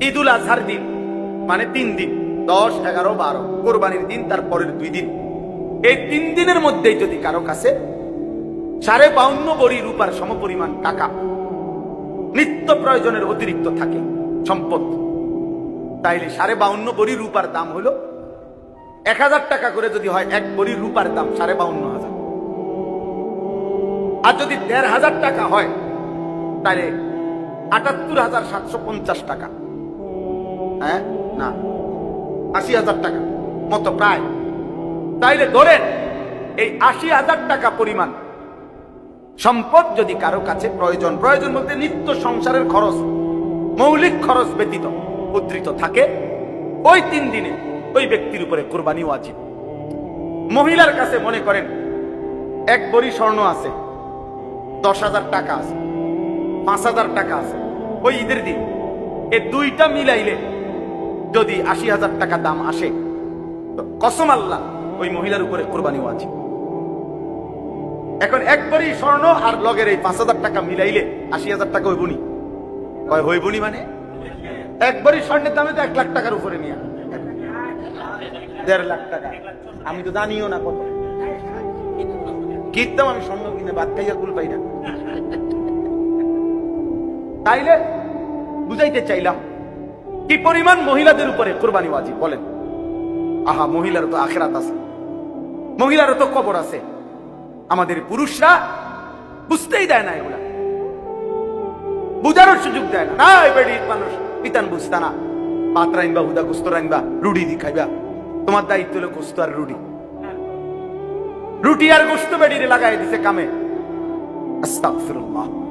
ঈদুল আজহার দিন মানে তিন দিন, দশ, এগারো, বারো, কোরবানির দিন তার পরের দুই দিন। এই তিন দিনের মধ্যেই যদি কারও কাছে সাড়ে বাউন্ন বড়ি রূপার সমপরিমাণ টাকা নিত্য প্রয়োজনের অতিরিক্ত থাকে সম্পদ, তাইলে সাড়ে বাউন্ন বড়ি রূপার দাম হলো এক হাজার টাকা করে যদি হয় এক বড়ি রূপার দাম সাড়ে বাউন্ন হাজার। আর যদি দেড় হাজার টাকা হয় তাহলে আটাত্তর হাজার সাতশো পঞ্চাশ টাকা। হ্যাঁ? না। আশি হাজার টাকা। মতো প্রায়। তাইলে ধরেন, এই আশি হাজার টাকা পরিমাণ সম্পদ যদি কারও কাছে প্রয়োজন প্রয়োজন বলতে নিত্য সংসারের খরচ, মৌলিক খরচ ব্যতীত উদ্ধৃত থাকে, ওই তিন দিনে ওই ব্যক্তির উপরে কোরবানি ওয়াজিব। মহিলার কাছে মনে করেন, এক বড়ি স্বর্ণ আছে, দশ হাজার টাকা আছে, পাঁচ হাজার টাকা আছে। ওই ঈদের দিন এ দুইটা মিলাইলে যদি আশি হাজার টাকা দাম আসে কসম আল্লাহ, ওই মহিলার উপরে কোরবানি আছে এখন একবারই স্বর্ণ আর লগের এই পাঁচ হাজার টাকা মিলাইলে আশি হাজার টাকা হইবনি। হইবনি মানে? একবারই স্বর্ণের দামে তো এক লাখ টাকার উপরে নিয়ে। দেড় লাখ টাকা। আমি তো জানিও না কত। কিনতাম আমি স্বর্ণ কিনে, বাদ খাইয়া কুল পাই না। তাইলে বুঝাইতে চাইলাম কি পরিমাণ মহিলাদের উপরে কোরবানি ওয়াজিব বলেন? আহা মহিলার তো আখেরাত আছে। মহিলারও তো কবর আছে। আমাদের পুরুষরা বুঝতেই দেয় না এগুলা। বুঝানোর সুযোগ দেয় না। বেড়ি মানুষ, পিতান বুঝতা না। পাত রাইনবা, হুদা গুস্ত রাইনবা, রুটি দি খাইবা। তোমার দায়িত্ব হলো গোস্ত আর রুটি। রুটি আর গোস্ত বেড়িরে লাগাই দিছে কামে। আস্তাগফিরুল্লাহ।